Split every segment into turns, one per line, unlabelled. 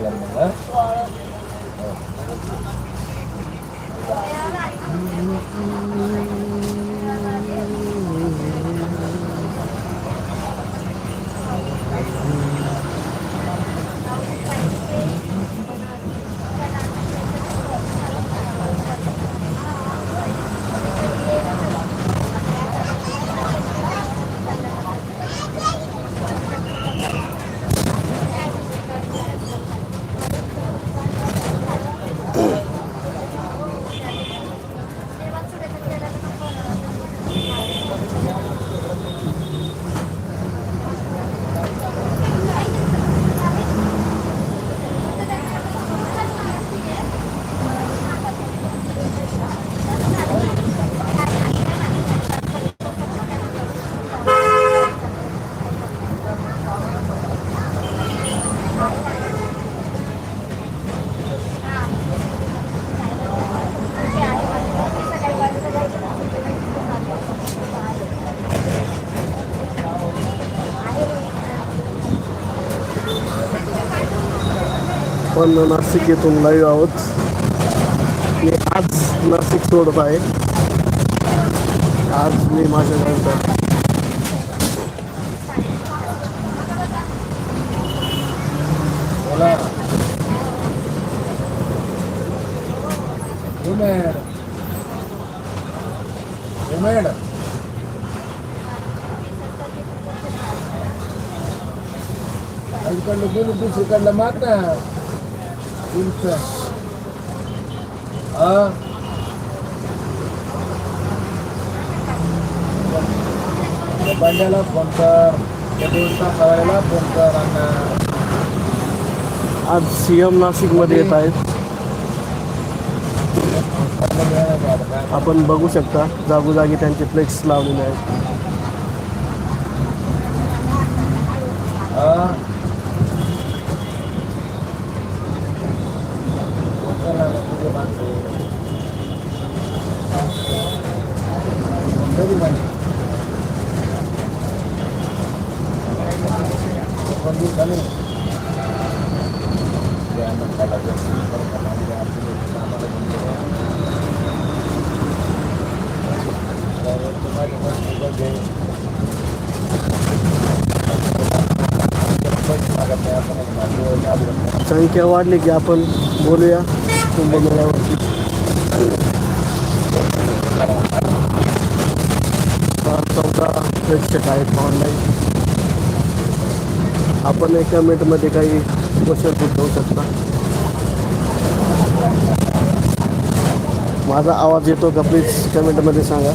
चालेल मग हा?
पण नाशिक येथून लाईव्ह आहोत. मी आज नाशिक सोडत आहे. आज मी माझ्या गावात
बोला. उमेड उमेड इकडलं कोणी दुसरीकडलं माग ना त्या बंड्याला फोन कर. सवायला फोन कर
आज सी एम नाशिकमध्ये येत आहेत. आपण बघू शकता जागोजागी त्यांचे फ्लेक्स लावलेले आहेत
हा कधी म्हणे पण दिवस झाले त्यानं त्याला जास्त फरक पडला म्हणजे आपली लोकं कामाला गेले. त्यावर तुम्हाला मस्त बघे. पैसे मागत नाही, आपण एक मागे घाबरत नाही.
संख्या वाढली की आपण बोलूया. कुंभमेळ्यावरती चौदा प्रेक्षक आहेत ऑनलाईन आपण एका मिनिटमध्ये काही क्वेश्चन उठवू शकता. माझा आवाज येतो का? प्लीज कमेंटमध्ये सांगा.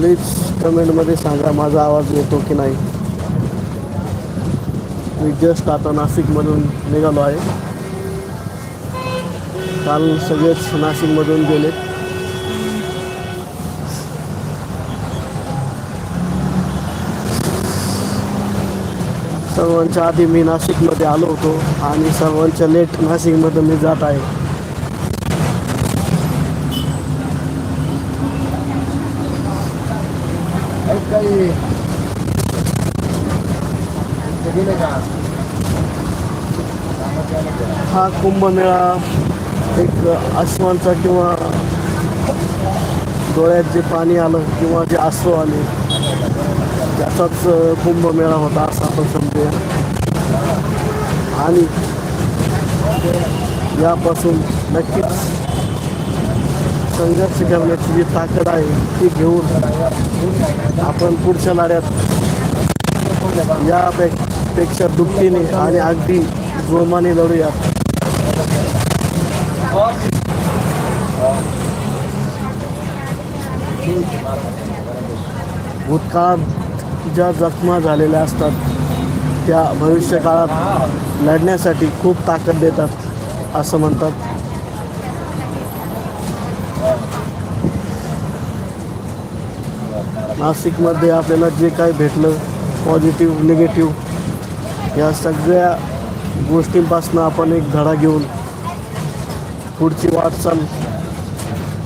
प्लीज कमेंटमध्ये सांगा माझा आवाज येतो की नाही. मी जस्ट आता नाशिकमधून निघालो आहे. काल सगळेच नाशिकमधून गेले. सर्वांच्या आधी मी नाशिकमध्ये आलो होतो आणि सर्वांच्या लेट नाशिकमध्ये मी जात आहे.
आहेत
हा कुंभमेळा एक अश्वांचा किंवा डोळ्यात जे पाणी आलं किंवा जे आसू आले त्याचाच कुंभमेळा होता असं आपण समजूया. आणि यापासून नक्कीच संघर्ष करण्याची जी ताकद आहे ती घेऊन आपण पुढच्या लढ्यात यापेक्षा दुःखीने आणि अगदी जोमाने लढूयात भूतकाळात ज्या जखमा झालेल्या असतात त्या भविष्यकाळात लढण्यासाठी खूप ताकद देतात असं म्हणतात. नाशिकमध्ये आपल्याला जे काही भेटलं पॉझिटिव्ह निगेटिव्ह या सगळ्या गोष्टींपासून आपण एक धडा घेऊन पुढची वाटचाल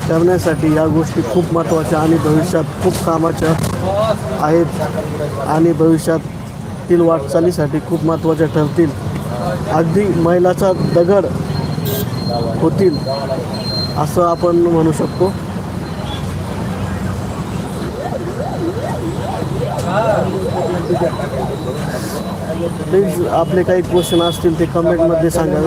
करण्यासाठी या गोष्टी खूप महत्त्वाच्या आणि भविष्यात खूप कामाच्या आहेत आणि भविष्यातील वाटचालीसाठी खूप महत्त्वाच्या ठरतील. अगदी मैलाचा दगड होतील असं आपण म्हणू शकतो. प्लीज़ आपले काही क्वेश्चन असतील ते कमेंटमध्ये सांगावे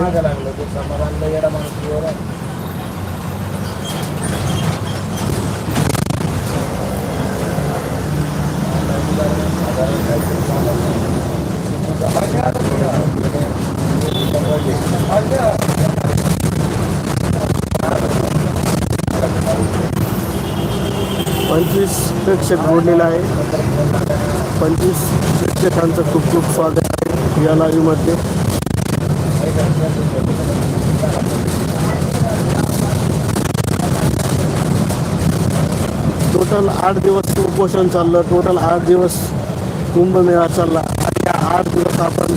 मागं
पंचवीस प्रेक्षक जोडलेला आहे. पंचवीस प्रेक्षकांचं खूप खूप स्वागत आहे या लाईव्हमध्ये. टोटल आठ दिवस उपोषण चाललं. टोटल आठ दिवस कुंभमेळा चालला. आणि या आठ दिवस आपण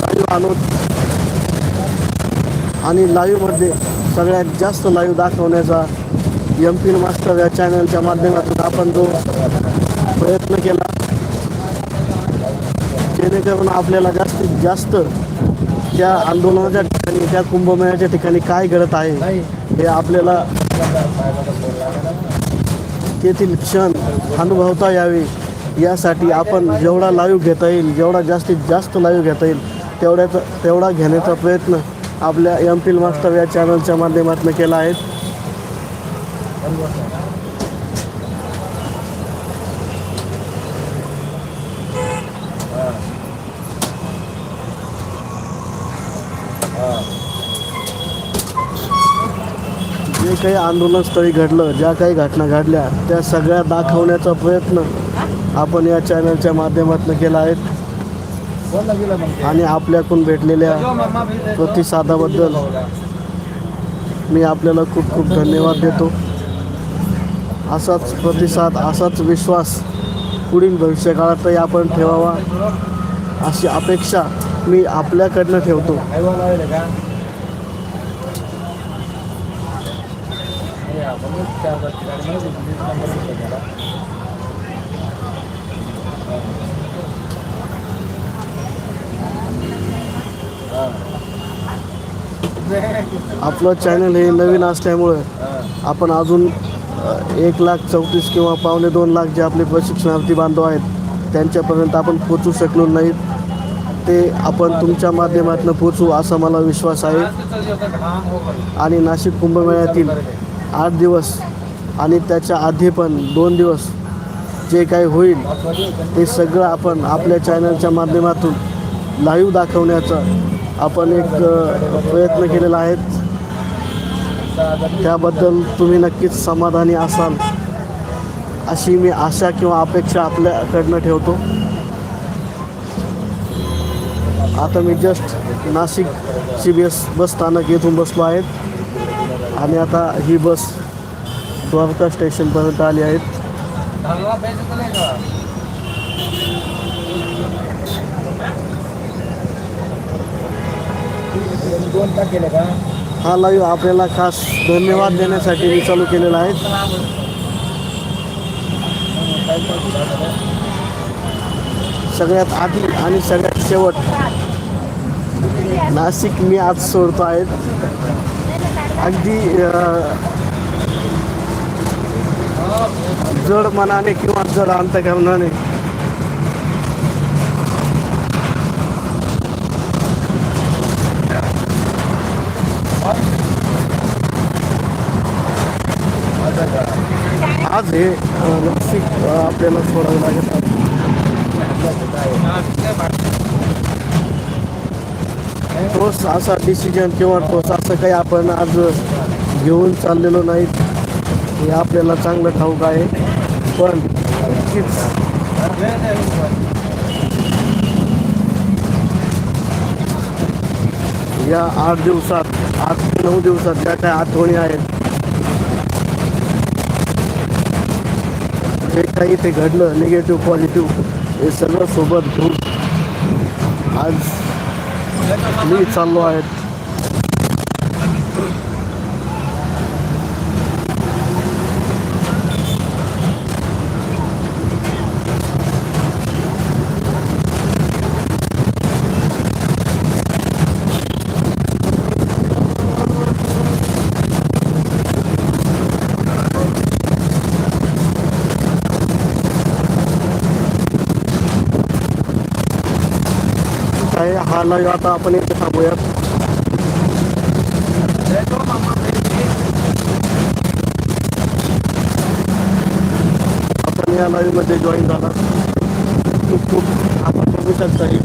लाईव्ह आलो. आणि लाईव्हमध्ये सगळ्यात जास्त लाईव्ह दाखवण्याचा एम पी मास्टर या चॅनलच्या माध्यमातून आपण जो प्रयत्न केला जेणेकरून आपल्याला जास्तीत जास्त त्या आंदोलनाच्या ठिकाणी त्या कुंभमेळ्याच्या ठिकाणी काय घडत आहे हे आपल्याला तेथील क्षण अनुभवता यावे. यासाठी आपण जेवढा लाईव्ह घेता येईल जेवढा जास्तीत जास्त लाईव्ह घेता येईल तेवढ्याचा तेवढा घेण्याचा प्रयत्न आपल्या एम पी मास्टर या चॅनलच्या माध्यमातून केला आहे. जे काही आंदोलनस्थळी घडलं ज्या काही घटना घडल्या त्या सगळ्या दाखवण्याचा प्रयत्न आपण या चॅनलच्या माध्यमातून केला आहे. आणि आपल्याकडून भेटलेल्या प्रतिसादाबद्दल मी आपल्याला खूप खूप धन्यवाद देतो. असाच प्रतिसाद असाच विश्वास पुढील भविष्यकाळातही आपण ठेवावा अशी अपेक्षा मी आपल्याकडनं ठेवतो. आपलं चॅनल हे नवीन असल्यामुळं आपण अजून एक लाख चौतीस किंवा पावणे दोन लाख जे आपले प्रशिक्षणार्थी बांधव आहेत त्यांच्यापर्यंत आपण पोचू शकलो नाहीत. ते आपण तुमच्या माध्यमातून पोचू असा मला विश्वास आहे. आणि नाशिक कुंभमेळ्यातील आठ दिवस आणि त्याच्या आधी पण दोन दिवस जे काही होईल ते सगळं आपण आपल्या चॅनलच्या माध्यमातून लाईव्ह दाखवण्याचा आपण एक प्रयत्न केलेला आहे. त्याबद्दल तुम्ही नक्कीच समाधानी असाल अशी मी आशा किंवा अपेक्षा आपल्याकडनं ठेवतो. आता मी just Nashik C B S bus स्थानक येथून बसलो आहेत आणि आता ही बस द्वारका स्टेशनपर्यंत आली आहेत
दोन का?
हा लाईव्ह आपल्याला खास धन्यवाद देण्यासाठी मी चालू केलेला आहे. सगळ्यात आधी आणि सगळ्यात शेवट नाशिक मी आज सोडतो आहे. अगदी जड मनाने किंवा जड अंतकरणाने आज हे अं, नाशिक आपल्याला सोडावं लागत आहे. असा डिसिजन किंवा तोच असं काही आपण आज घेऊन चाललेलो नाहीत. हे आपल्याला चांगलं ठाऊक आहे. पण या आठ दिवसात आठ ते नऊ दिवसात ज्या काय आठवणी आहेत जे काही ते घडलं निगेटिव्ह पॉझिटिव्ह हे सगळं सोबत घेऊन आज मी चाललो आहेत आहे. हा लाईव्ह आता आपण इथे थांबूयात. आपण या लाईव्हमध्ये जॉईन झाला. खूप खूप आपण बघू शकता ही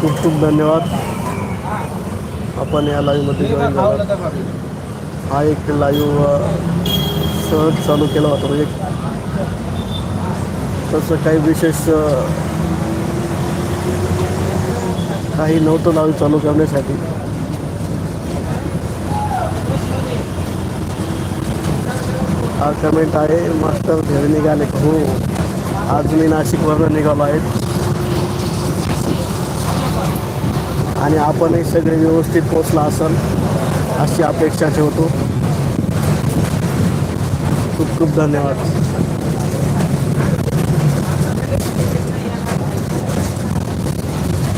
खूप खूप धन्यवाद. आपण या लाईव्हमध्ये जॉईन झाला. हा एक लाईव्ह सहज चालू केला होता. म्हणजे तसं काही विशेष काही नव्हतं लाईव्ह चालू करण्यासाठी. हा कमेंट आहे मास्टर घरी निघाले हो. आज मी नाशिकवरनं निघालो आहे. आणि आपणही सगळे व्यवस्थित पोचला असाल अशी अपेक्षा ठेवतो. खूप खूप धन्यवाद.